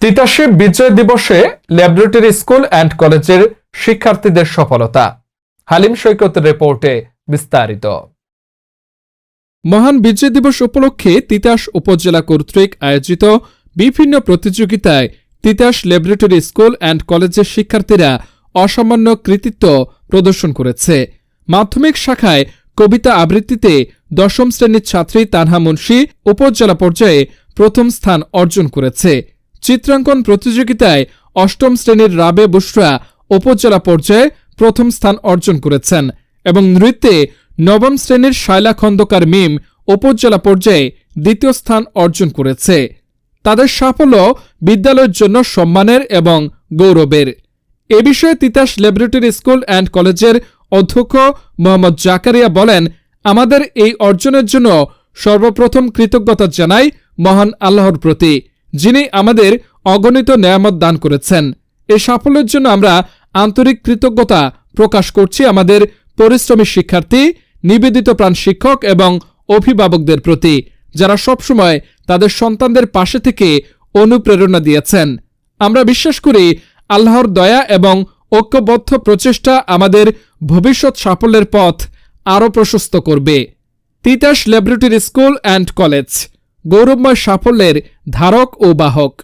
তিতাসে বিজয় দিবসে laboratory school and কলেজের শিক্ষার্থীদের সফলতা। হালিম সৈকতের রিপোর্টে বিস্তারিত। মহান বিজয় দিবস উপলক্ষে তিতাস উপজেলা কর্তৃক আয়োজিত বিভিন্ন প্রতিযোগিতায় তিতাস ল্যাবরেটরি স্কুল অ্যান্ড কলেজের শিক্ষার্থীরা অসামান্য কৃতিত্ব প্রদর্শন করেছে। মাধ্যমিক শাখায় কবিতা আবৃত্তিতে দশম শ্রেণির ছাত্রী তানহা মুন্সি উপজেলা পর্যায়ে প্রথম স্থান অর্জন করেছে। চিত্রাঙ্কন প্রতিযোগিতায় অষ্টম শ্রেণির রাবে বুসরা উপজেলা পর্যায়ে প্রথম স্থান অর্জন করেছেন এবং নৃত্যে নবম শ্রেণির শায়লা খন্দকার মিম উপজেলা পর্যায়ে দ্বিতীয় স্থান অর্জন করেছে। তাদের সাফল্য বিদ্যালয়ের জন্য সম্মানের এবং গৌরবের। এ বিষয়ে তিতাস ল্যাবরেটরি স্কুল অ্যান্ড কলেজের অধ্যক্ষ মোহাম্মদ জাকারিয়া বলেন, আমাদের এই অর্জনের জন্য সর্বপ্রথম কৃতজ্ঞতা জানাই মহান আল্লাহর প্রতি। যিনি আমাদের অগণিত নেয়ামত দান করেছেন। এ সাফল্যের জন্য আমরা আন্তরিক কৃতজ্ঞতা প্রকাশ করছি আমাদের পরিশ্রমী শিক্ষার্থী, নিবেদিত প্রাণ শিক্ষক এবং অভিভাবকদের প্রতি, যারা সবসময় তাদের সন্তানদের পাশে থেকে অনুপ্রেরণা দিয়েছেন। আমরা বিশ্বাস করি আল্লাহর দয়া এবং ঐক্যবদ্ধ প্রচেষ্টা আমাদের ভবিষ্যৎ সাফল্যের পথ আরও প্রশস্ত করবে। Titas laboratory school and college. গৌরবময় সাফল্যের ধারক ও বাহক।